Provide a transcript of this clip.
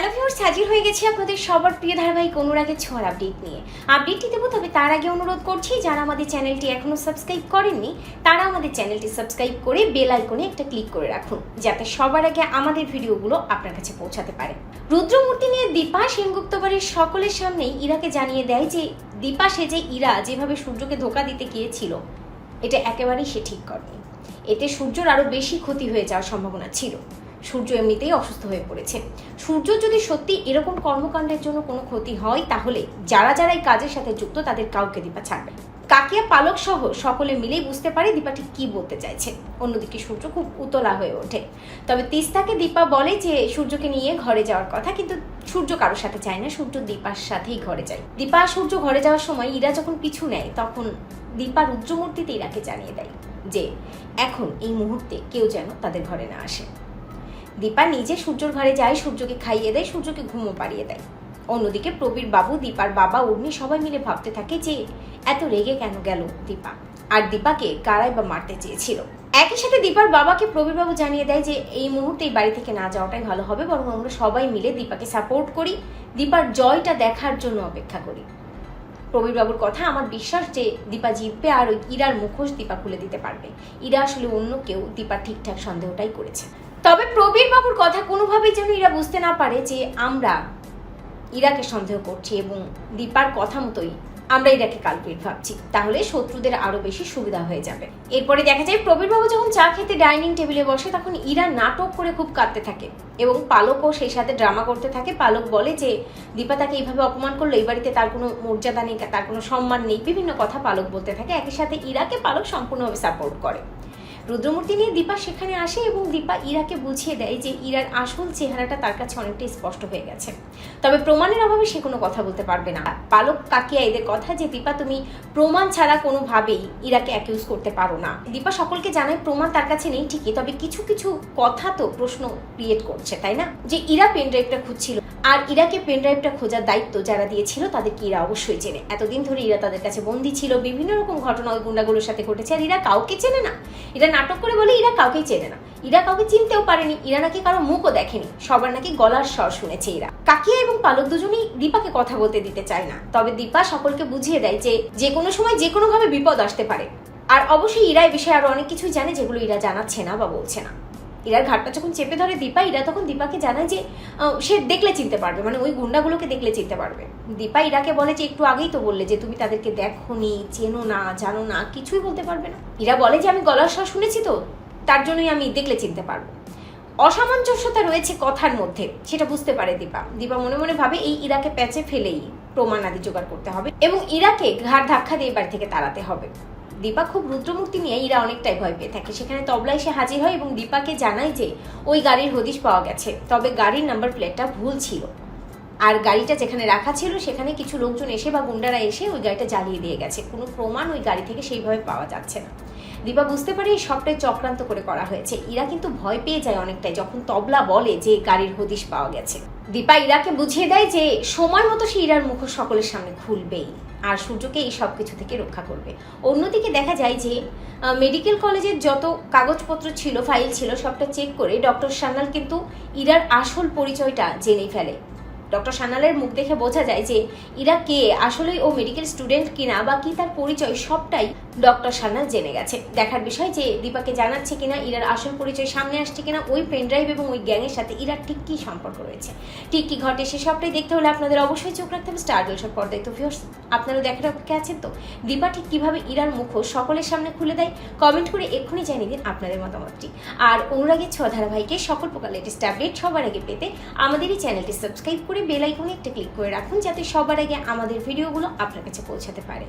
Hello viewers হাজির হয়ে গেছি আপনাদের সবার প্রিয় ধারাবাহিক অনুরাগের ছোঁয়ার আপডেট নিয়ে। আপডেটটি দেবো তবে তার আগে অনুরোধ করছি, যারা আমাদের চ্যানেলটি এখনও সাবস্ক্রাইব করেননি, তারা আমাদের চ্যানেলটি সাবস্ক্রাইব করে বেল আইকনে একটা ক্লিক করে রাখুন, যাতে সবার আগে আমাদের ভিডিওগুলো আপনার কাছে পৌঁছাতে পারে। রুদ্রমূর্তি নিয়ে দীপা সেনগুপ্ত বাড়ির সকলের সামনেই ইরাকে জানিয়ে দেয় যে, দীপা সে যে ইরা যেভাবে সূর্যকে ধোকা দিতে গিয়েছিল, এটা একেবারেই সে ঠিক করেনি। এতে সূর্যর আরও বেশি ক্ষতি হয়ে যাওয়ার সম্ভাবনা ছিল। সূর্য এমনিতেই অসুস্থ হয়ে পড়েছে। সূর্য যদি সত্যি এরকম কর্মকাণ্ডের জন্য কোনো ক্ষতি হয়, তাহলে যারা যারা এই কাজের সাথে যুক্ত, তাদের কাউকে দীপা ছাড়বে। কাকিয়া, পালক সহ সকলে মিলেই বুঝতে পারে দীপা ঠিক কি বলতে চাইছে। অন্যদিকে সূর্য খুব উতলা হয়ে ওঠে। তবে তিস্তাকে দীপা বলে যে, সূর্যকে নিয়ে ঘরে যাওয়ার কথা, কিন্তু সূর্য কারোর সাথে চায় না, সূর্য দীপার সাথেই ঘরে যায়। দীপা সূর্য ঘরে যাওয়ার সময় ইরা যখন পিছু নেয়, তখন দীপা রুদ্রমূর্তিতে ইরাকে জানিয়ে দেয় যে, এখন এই মুহূর্তে কেউ যেন তাদের ঘরে না আসে। দীপা নিজে সূর্যর ঘরে যায়, সূর্যকে খাইয়ে দেয়, সূর্যকে ঘুমো পাড়িয়ে দেয়। অন্যদিকে প্রবীর বাবু, দীপার বাবা উর্মি সবাই মিলে ভাবতে থাকে যে এত রেগে কেন গেল দীপা? আর দীপাকে কারাই বা মারতে চেয়েছিল। একই সাথে দীপার বাবাকে প্রবীর বাবু জানিয়ে দেয় যে এই মুহূর্তে এই বাড়ি থেকে না যাওয়াটাই ভালো হবে, বরং আমরা সবাই মিলে দীপাকে সাপোর্ট করি, দীপার জয়টা দেখার জন্য অপেক্ষা করি। প্রবীর বাবুর কথা আমার বিশ্বাস যে দীপা জিতবে আর ওই ইরার মুখোশ দীপা খুলে দিতে পারবে। ইরা আসলে অন্য কেউ, দীপা ঠিকঠাক সন্দেহটাই করেছে। তবে প্রবীর বাবুর কথা কোনোভাবেই যেন ইরা বুঝতে না পারে যে আমরা ইরাকে সন্দেহ করছি এবং দীপার কথা মতোই আমরা ইরাকে কালপিট ভাবছি। তাহলে শত্রুদের আরও বেশি সুবিধা হয়ে যাবে। এরপরে দেখা যায় প্রবীর বাবু যখন চা খেতে ডাইনিং টেবিলে বসে, তখন ইরা নাটক করে খুব কাঁদতে থাকে এবং পালকও সেই সাথে ড্রামা করতে থাকে। পালক বলে যে, দীপা তাকে এইভাবে অপমান করল, এই বাড়িতে তার কোনো মর্যাদা নেই, তার কোনো সম্মান নেই, বিভিন্ন কথা পালক বলতে থাকে। একই সাথে ইরাকে পালক সম্পূর্ণভাবে সাপোর্ট করে। রুদ্রমূর্তি নিয়ে দীপা সেখানে আসে এবং দীপা ইরাকে বুঝিয়ে দেয় যে ইরার আসল চেহারাটা তার কাছে অনেকটাই স্পষ্ট হয়ে গেছে। তবে প্রমাণের অভাবে সে কোনো কথা বলতে পারবে না। পালক কাকিয়া এদের কথা যে, দীপা, তুমি প্রমাণ ছাড়া কোনোভাবেই ইরাকে অ্যাকিউজ করতে পারো না। দীপা সকলকে জানায়, প্রমাণ তার কাছে নেই ঠিকই, তবে কিছু কিছু কথা তো প্রশ্ন ক্রিয়েট করছে, তাই না? যে ইরা পেন ড্রাইভটা খুঁজছিল। আর ইরাকে পেন ড্রাইভটা খোঁজার দায়িত্ব যারা দিয়েছিল, তাদেরকে ইরা অবশ্যই চেনে। এতদিন ধরে ইরা তাদের কাছে বন্দি ছিল, বিভিন্ন রকম ঘটনা ওই গুন্ডাগুলোর সাথে ঘটেছে, আর ইরা কাউকে চেনে না। এরা নাটক করে বলে ইরা কাউকেই চেনে না। ইরা কাউকে চিনতেও পারেনি, ইরা নাকি কারও মুখও দেখেনি। সবার নাকি গলার স্বর শুনেছে ইরা। কাকিয়া এবং পালক দুজনেই দীপাকে কথা বলতে দিতে চায় না। তবে দীপা সকলকে বুঝিয়ে দেয় যে যে কোনো সময় যে কোনোভাবে বিপদ আসতে পারে। আর অবশ্যই ইরা এই বিষয়ে আরও অনেক কিছুই জানে যেগুলো ইরা জানাচ্ছে না বা বলছে না। ইরার ঘাটটা যখন চেপে ধরে দীপা, ইরা তখন দীপাকে জানায় যে সে দেখলে চিনতে পারবে মানে ওই গুন্ডাগুলোকে দেখলে চিনতে পারবে। দীপা ইরাকে বলে যে, একটু আগেই তো বললে যে, তুমি তাদেরকে দেখো নি চেনো না, জানো না, কিছুই বলতে পারবে না। ইরা বলে যে, আমি গলার স্বর শুনেছি তো, তার জন্যই আমি দেখলে চিনতে পারব। অসামঞ্জস্যতা রয়েছে কথার মধ্যে, সেটা বুঝতে পারে দীপা। দীপা মনে মনে ভাবে, এই ইরাকে প্যাচে ফেলেই প্রমাণ আদি জোগাড় করতে হবে এবং ইরাকে ঘাড় ধাক্কা দিয়ে বাড়ি থেকে তাড়াতে হবে। দীপা খুব রুদ্রমূর্তি নিয়ে ইরা অনেকটাই ভয় পেয়ে থাকে। সেখানে তবলা এসে হাজির হয় এবং দীপাকে জানায় যে ওই গাড়ির হদিশ পাওয়া গেছে। তবে গাড়ির নাম্বার প্লেটটা ভুল ছিল। আর গাড়িটা যেখানে রাখা ছিল, সেখানে কিছু লোকজন এসে বা গুন্ডারা এসে ওই গাড়িটা জ্বালিয়ে দিয়ে গেছে। কোনো প্রমাণ ওই গাড়ি থেকে সেইভাবে পাওয়া যাচ্ছে না। দীপা বুঝতে পারে এই সবটাই চক্রান্ত করে করা হয়েছে। ইরা কিন্তু ভয় পেয়ে যায় অনেকটাই যখন তবলা বলে যে গাড়ির হদিশ পাওয়া গেছে। দীপা ইরাকে বুঝিয়ে দেয় যে সময় মতো সে ইরার মুখ সকলের সামনে খুলবেই, আর সূর্যকে এই সব কিছু থেকে রক্ষা করবে। অন্যদিকে দেখা যায় যে মেডিকেল কলেজের যত কাগজপত্র ছিল, ফাইল ছিল, সবটা চেক করে ডক্টর সান্যাল কিন্তু ইরার আসল পরিচয়টা জেনে ফেলে। ডক্টর সান্যালের মুখ দেখে বোঝা যায় যে ইরা কে, আসলেই ও মেডিকেল স্টুডেন্ট কিনা বা কি তার পরিচয় সবটাই ডক্টর সান্যাল জেনে গেছে দেখার বিষয় যে দীপাকে জানাচ্ছে কিনা, ইরার আসল পরিচয় সামনে আসছে কিনা, ওই পেনড্রাইভ এবং ওই গ্যাংয়ের সাথে ইরার ঠিক কী সম্পর্ক রয়েছে? ঠিক কী ঘটে সে সবটাই দেখতে হলে আপনাদের অবশ্যই চোখ রাখতে হবে স্টার জলসব পর্দায়। তো ভিউর্স আপনারা দেখার অপেক্ষা আছেন তো? দীপা ঠিক কীভাবে ইরার মুখোশ সকলের সামনে খুলে দেয়? কমেন্ট করে এক্ষুনি জানিয়ে দিন আপনাদের মতামতটি। আর অনুরাগের ছ ধারাবাহিকে সকল প্রকার লেটেস্ট আপডেট সবার আগে পেতে আমাদের এই চ্যানেলটি সাবস্ক্রাইব করে বেল আইকনে একটা ক্লিক করে রাখুন, যাতে সবার আগে আমাদের ভিডিওগুলো আপনার কাছে পৌঁছাতে পারে।